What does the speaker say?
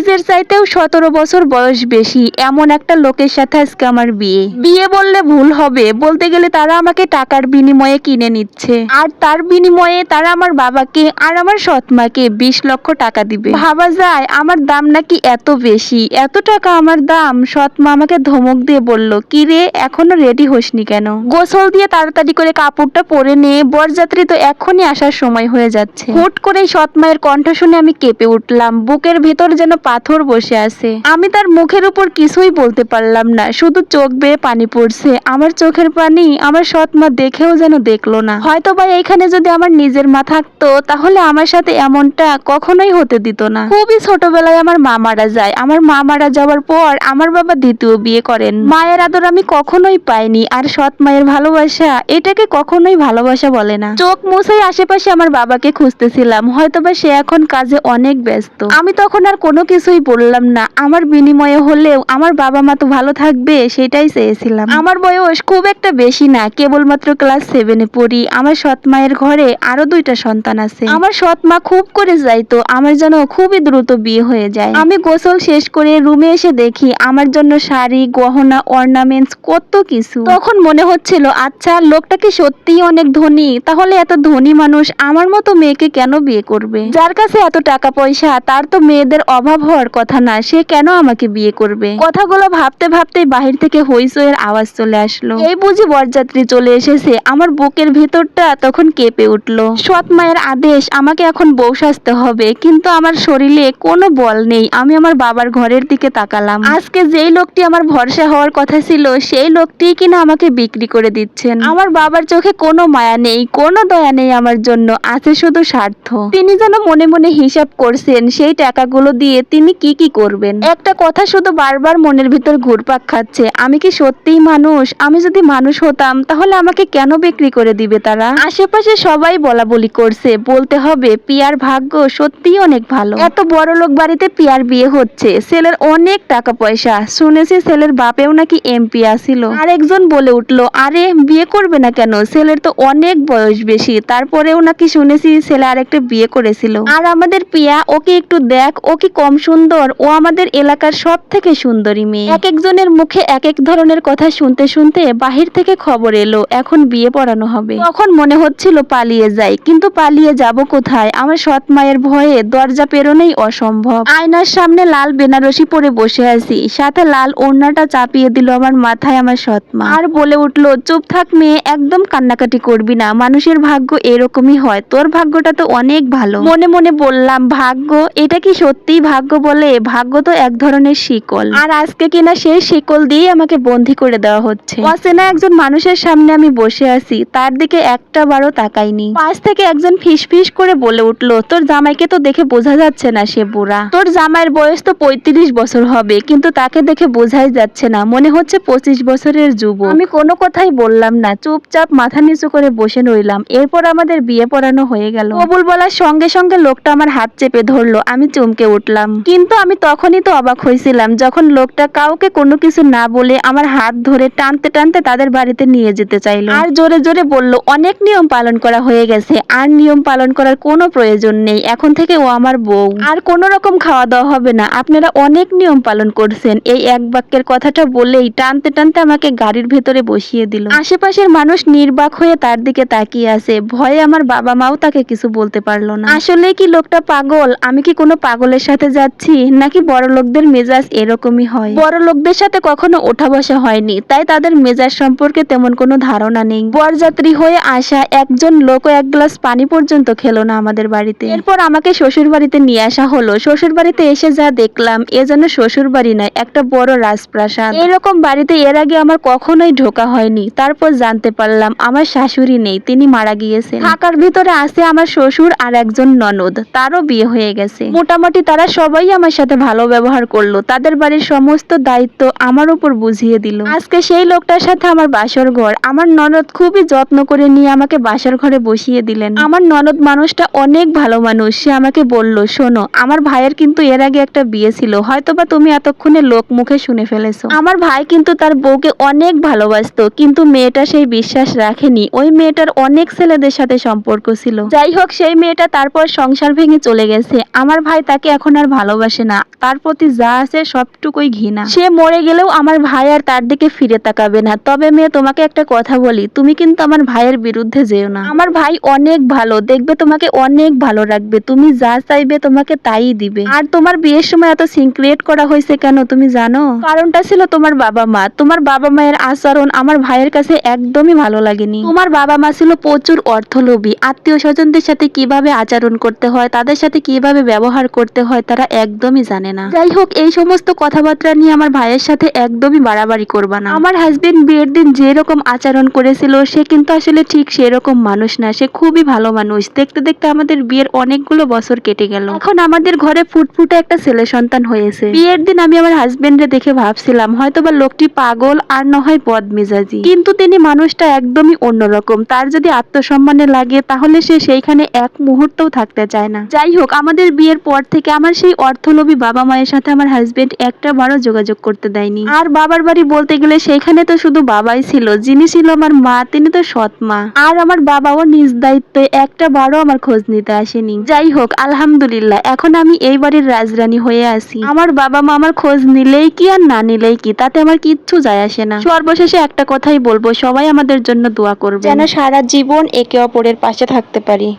নিজের চাইতেও সতেরো বছর বয়স বেশি, এমন একটা লোকের সাথে আজকে আমার বিয়ে। বিয়ে বললে ভুল হবে, বলতে গেলে তারা আমাকে টাকার বিনিময়ে কিনে নিচ্ছে। আর তার বিনিময়ে তারা আমার বাবাকে আর আমার সৎমাকে বিশ লক্ষ টাকা দিবে। ভাবা যায় আমার দাম নাকি এত বেশি, এত টাকা আমার দাম, সৎমা আমাকে ধমক দিয়ে বলল, কি রে, এখনও রেডি হসনি কেন? গোসল দিয়ে তাড়াতাড়ি করে কাপড়টা পরে নিয়ে বরযাত্রী তো এখনই আসার সময় হয়ে যাচ্ছে। হুট করে সৎমায়ের কণ্ঠ শুনে আমি কেঁপে উঠলাম, বুকের ভেতর যেন পাথর বসে আছে। আমি তার মুখের উপর কিছুই বলতে পারলাম না। শুধু চোখ বেয়ে পানি পড়ছে। আমার চোখের পানি আমার সৎমা দেখেও যেন দেখল না। হয়তো বা এখানে যদি আমার নিজের মা থাকতো, তাহলে আমার সাথে এমনটা কখনোই হতে দিত না। খুবই ছোটবেলায় আমার মা মারা যায়। আমার মা মারা যাওয়ার পর আমার বাবা দ্বিতীয় বিয়ে করেন। মায়ের আদর আমি কখনোই পাইনি। আর সৎ মায়ের ভালোবাসা এটাকে কখনোই ভালোবাসা বলে না। চোখ মুছেই আশেপাশে আমার বাবাকে খুঁজতেছিলাম। হয়তোবা সে এখন কাজে অনেক ব্যস্ত। আমি তখন আর কোনো কিছুই বললাম না। আমার বিনিময়ে হলেও আমার বাবা মা তো ভালো থাকবে, সেটাই চেয়েছিলাম। আমার বয়স খুব একটা বেশি না, কেবলমাত্র ক্লাস সেভেনে পড়ি। আমার সৎ মায়ের ঘরে আরও দুইটা সন্তান আছে। আমার সৎ মা খুব করে যাইতো আমার যেন খুবই দ্রুত বিয়ে হয়ে যায়। আমি গোসল শেষ করে রুমে এসে দেখি আমার জন্য শাড়ি, গহনা অর্নামেন্টস কত কিছু। তখন মনে হচ্ছিল আচ্ছা লোকটা কি সত্যিই অনেক ধনী, তাহলে এত ধনী মানুষ আমার মতো মেয়েকে কেন বিয়ে করবে? যার কাছে এত টাকা পয়সা, তার তো মেয়েদের অভাব হওয়ার কথা না, সে কেন আমাকে বিয়ে করবে? কথাগুলো ভাবতে ভাবতেই বাহির থেকে হইচইয়ের আওয়াজ চলে আসলো। এই বুঝি বরযাত্রী চলে এসেছে, আমার বুকের ভেতরটা তখন কেঁপে উঠল। সৎ মায়ের আদেশ, আমাকে এখন বউ সাজতে হবে, কিন্তু আমার শরীরে কোনো বল নেই, আমি আমার বাবার ঘরের দিকে তাকালাম। আজকে যেই লোকটি আমার ভরসা হওয়ার কথা ছিল, সেই লোকটি কিনা আমাকে বিক্রি করে দিচ্ছেন। আমার বাবার চোখে কোনো মায়া নেই, কোনো দয়া নেই আমার জন্য, আছে শুধু স্বার্থ। তিনি যেন মনে মনে হিসাব করছেন, সেই টাকাগুলো দিয়ে তিনি কি কি করবেন? একটা কথা শুধু বারবার মনের ভিতর ঘুরপাক খাচ্ছে। আমি কি সত্যিই মানুষ? আমি যদি মানুষ হতাম, তাহলে আমাকে কেন বিক্রি করে দিবে তারা? আশেপাশে সবাই বলা বলি করছে। বলতে হবে, পিয়ার ভাগ্য সত্যিই অনেক ভালো। এত বড় লোক বাড়িতে পিয়ার বিয়ে হচ্ছে। ছেলের অনেক টাকা পয়সা। শুনেছি ছেলের বাপেও নাকি এমপি আসিল আর একজন বলে উঠল, আরে, বিয়ে করবে না কেন? ছেলের তো অনেক বয়স বেশি। তারপরেও নাকি শুনেছি ছেলে আরেকটা বিয়ে করেছিল। আর আমাদের পিয়া, ওকে একটু দেখ, ও কি কম সুন্দর। ও আমাদের এলাকার সব থেকে সুন্দরী মেয়ে। এক একজনের মুখে এক এক ধরনের কথা শুনতে শুনতে বাহির থেকে খবর এলো, এখন বিয়ে পড়ানো হবে। তখন মনে হচ্ছিল পালিয়ে যাই, কিন্তু পালিয়ে যাব কোথায়? আমার সৎ মায়ের ভয়ে দরজা পেরোনোই অসম্ভব। আয়নার সামনে লাল বেনারসি পরে বসে আছি, সাথে লাল ওড়নাটা চাপিয়ে দিল আমার মাথায় আমার সৎ মা। আর বলে উঠল, চুপ থাক মেয়ে, একদম কান্নাকাটি করবি না, মানুষের ভাগ্য এরকমই হয়, তোর ভাগ্যটা তো অনেক ভালো। মনে মনে বললাম, ভাগ্য, এটা কি সত্যিই ভাগ্য? বলে ভাগ্য তো এক ধরনের শিকল। আর আজকে কিনা সেই শিকল দিয়ে আমাকে বন্দি করে দেওয়া হচ্ছে। অচেনা একজন মানুষের সামনে আমি বসে আছি তার দিকে একটা বারও তাকাইনি পাশ থেকে একজন ফিস ফিস করে বলে উঠল তোর জামাইকে তো দেখে বোঝা যাচ্ছে না সে বুড়া। তোর জামাইয়ের বয়স তো পঁয়ত্রিশ বছর হবে কিন্তু তাকে দেখে বোঝাই যাচ্ছে না। মনে হচ্ছে পঁচিশ বছরের যুব আমি কোনো কথাই বললাম না চুপচাপ মাথা নিচু করে বসে রইলাম। এরপর আমাদের বিয়ে পড়ানো হয়ে গেল। কবুল বলার সঙ্গে সঙ্গে লোকটা আমার হাত চেপে ধরলো আমি চমকে উঠলাম। কিন্তু আমি তখনই তো অবাক হয়েছিলাম যখন লোকটা কাউকে কোনো কিছু না বলে আমার হাত ধরে টানতে টানতে তাদের বাড়িতে নিয়ে যেতে চাইলো। আর জোরে জোরে বলল, অনেক নিয়ম পালন করা হয়ে গেছে, আর নিয়ম পালন করার কোনো প্রয়োজন নেই, এখন থেকে ও আমার বউ। আর কোনো রকম খাওয়া দাওয়া হবে না, আপনারা অনেক নিয়ম পালন করছেন। এই এক বাক্যের কথাটা বলেই টানতে টানতে আমাকে গাড়ির ভেতরে বসিয়ে দিল। আশেপাশের মানুষ নির্বাক হয়ে তার দিকে তাকিয়ে আছে। ভয়ে আমার বাবা মাও তাকে কিছু বলতে পারল না। আসলে কি লোকটা পাগল? আমি কি কোনো পাগলের সাথে যাচ্ছি নাকি বড় লোকদের মেজাজ এরকমই হয়? বড় লোকদের সাথে কখনো ওঠা বসা হয়নি, তাই তাদের মেজাজ সম্পর্কে তেমন কোনো ধারণা নেই। বরযাত্রী হয়ে আসা একজন লোকও এক গ্লাস পানি পর্যন্ত খেলো না আমাদের বাড়িতে। এরপর আমাকে শ্বশুর বাড়িতে নিয়ে আসা হলো। শ্বশুর বাড়িতে এসে যা দেখলাম, এ যেন শ্বশুর বাড়ি নয়, একটা বড় রাজপ্রাসাদ। এরকম বাড়িতে এর আগে আমার কখনোই ঢোকা হয়নি। তারপর জানতে পারলাম, আমার শাশুড়ি নেই, তিনি মারা গিয়েছেন। থাকার ভিতরে আছে আমার শ্বশুর আর একজন ননদ, তারও বিয়ে হয়ে গেছে। মোটামুটি তারা সবাই আমার সাথে ভালো ব্যবহার করল। তাদের বাড়ির সমস্ত দায়িত্ব আমার উপর বুঝিয়ে দিল। আজকে সেই লোকটার সাথে আমার বাসর ঘর। আমার ননদ খুবই যত্ন করে নিয়ে আমাকে বাসর ঘরে বসিয়ে দিলেন। আমার ননদ মানুষটা অনেক ভালো মানুষ, সে আমাকে বলল, শোনো, আমার ভাইয়ের কিন্তু এর আগে একটা বিয়ে ছিল। হয়তোবা তুমি এতক্ষণে লোক মুখে শুনে ফেলেছো। আমার ভাই কিন্তু তার বউকে অনেক ভালোবাসতো, কিন্তু মেয়েটা সেই বিশ্বাস রাখেনি। ওই মেয়েটার অনেক ছেলেদের সাথে সম্পর্ক ছিল। যাই হোক, সেই মেয়েটা তারপর সংসার ভেঙে চলে গেছে। আমার ভাই তাকে এখন আর ভালোবাসে না। তার প্রতি যা আছে সবটুকুই ঘৃণা। সে মরে গেলেও আমার ভাই আর তার দিকে ফিরে তাকাবে না। তবে মেয়ে, তোমাকে একটা কথা বলি। তুমি কিন্তু আমার ভাইয়ের বিরুদ্ধে যেও না। আমার ভাই অনেক ভালো। দেখবে তোমাকে অনেক ভালো রাখবে। তুমি যা চাইবে তোমাকে তাই দিবে। আর তোমার বিয়ের সময় এত সিনক্রিয়েট করা হয়েছে কেন তুমি জানো? কারণটা ছিল তোমার বাবা মা। তোমার বাবা মায়ের আচরণ আমার ভাইয়ের কাছে একদমই ভালো লাগেনি। তোমার বাবা মা ছিল প্রচুর অর্থলোভী। আত্মীয় স্বজনদের সাথে কীভাবে আচরণ করতে হয়, তাদের সাথে কীভাবে ব্যবহার করতে হয়, তারা একদমই জানে না। যাই হোক এই সমস্ত কথাবার্তা নিয়ে আমার ভাইয়ের সাথে একদমই বাড়াবাড়ি করবা না। আমার হাজবেন্ড বিয়ের দিন যেরকম আচরণ করেছিল, সে কিন্তু আসলে ঠিক সেরকম মানুষ না। সে খুবই ভালো মানুষ। দেখতে দেখতে আমাদের বিয়ের অনেকগুলো বছর কেটে গেল। এখন আমাদের ঘরে ফুটফুটে একটা ছেলে সন্তান হয়েছে। বিয়ের দিন আমি আমার হাজবেন্ডে দেখে ভাবছিলাম, হয়তোবা লোকটি পাগল আর না হয় বদমেজাজি। কিন্তু তিনি মানুষটা একদমই অন্যরকম। তার যদি আত্মসম্মানে লাগে, তাহলে সে সেইখানে এক মুহূর্তও থাকতে চায় না। যাই হোক আমাদের বিয়ের পর থেকে আমার সেই অর্থলোভী বাবা মায়ের সাথে আমার হাজবেন্ড একটা বারও যোগাযোগ করতে দেয়নি। আর বাবার বাড়ি বলতে গেলে সেইখানে তো শুধু বাবাই ছিল, যিনি ছিল আমার মা, তিনি তো সৎ মা। আর আমার বাবাও নিজ দায়িত্বে একটা বারও আমার খোঁজ নিতে আসেনি। যাই হোক, আলহামদুলিল্লাহ, এখন আমি এই বাড়ির রাজরানী হয়ে আছি। আমার বাবা মা আমার খোঁজ নিলেই কি আর না নিলেই কি, তাতে আমার কিচ্ছু যায় আসে না। সর্বশেষে একটা কথাই বলব, সবাই আমাদের জন্য দোয়া করবে যেন সারা জীবন একে অপরের পাশে থাকতে পারি।